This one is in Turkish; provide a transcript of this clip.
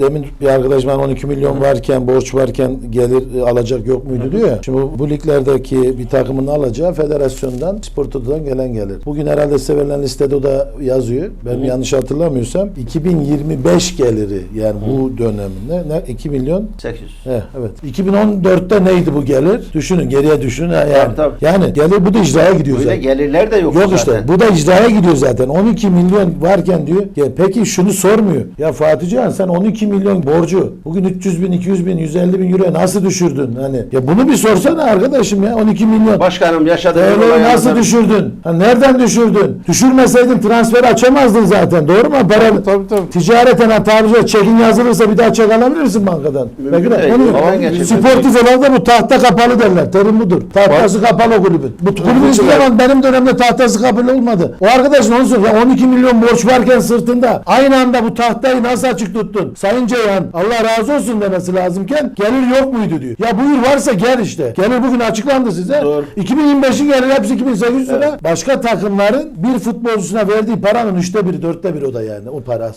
demin bir arkadaş bana 12 milyon varken borç varken gelir e, alacak yok muydu diyor ya. Şimdi bu, bu liglerdeki bir takımın alacağı federasyondan spor totodan gelen gelir. Bugün herhalde size verilen listede o da yazıyor. Ben yanlış hatırlamıyorsam 2025 geliri yani bu döneminde ne 2 milyon 800. He, evet. 2014'te neydi bu gelir? Düşünün geriye düşünün. Yani, tabii. yani gelir bu da icraya gidiyor Böyle zaten. gelirler de yok, Yok zaten. işte bu da icraya gidiyor zaten. 12 milyon varken diyor. Ya peki şunu sormuyor. Ya Fatih Cihan sen 12 milyon borcu bugün 300 bin, 200 bin, 150 bin euroya nasıl düşürdün? Hani ya bunu bir sorsana arkadaşım ya 12 milyon. Başkanım olaylardan- nasıl düşürdün? Ha, nereden düşürdün? Düşürmeseydin transferi açamazdın zaten. Doğru mu? Para, Tabii tabii. Ticareten hatamızda çekin yazılırsa bir daha çek alabilirsin bankadan. Mümkün değil. onu-. Sportif olarak da bu tahta kapalı derler. Terim budur. Tahtası kapalı o kulübün. Bu kulübün hiçbir zaman benim dönemde tahtası kapalı olmadı. O arkadaşın onu. Ya 12 milyon borç varken sırtında aynı anda bu tahtayı nasıl açık tuttun? Sayın Ceyhan Allah razı olsun demesi lazımken gelir yok muydu diyor. Ya buyur varsa gel işte. Gelir bugün açıklandı size. Doğru. 2025'in gelir hepsi 2800 lira. Başka takımların bir futbolcusuna verdiği paranın üçte biri, dörtte biri o da yani o para.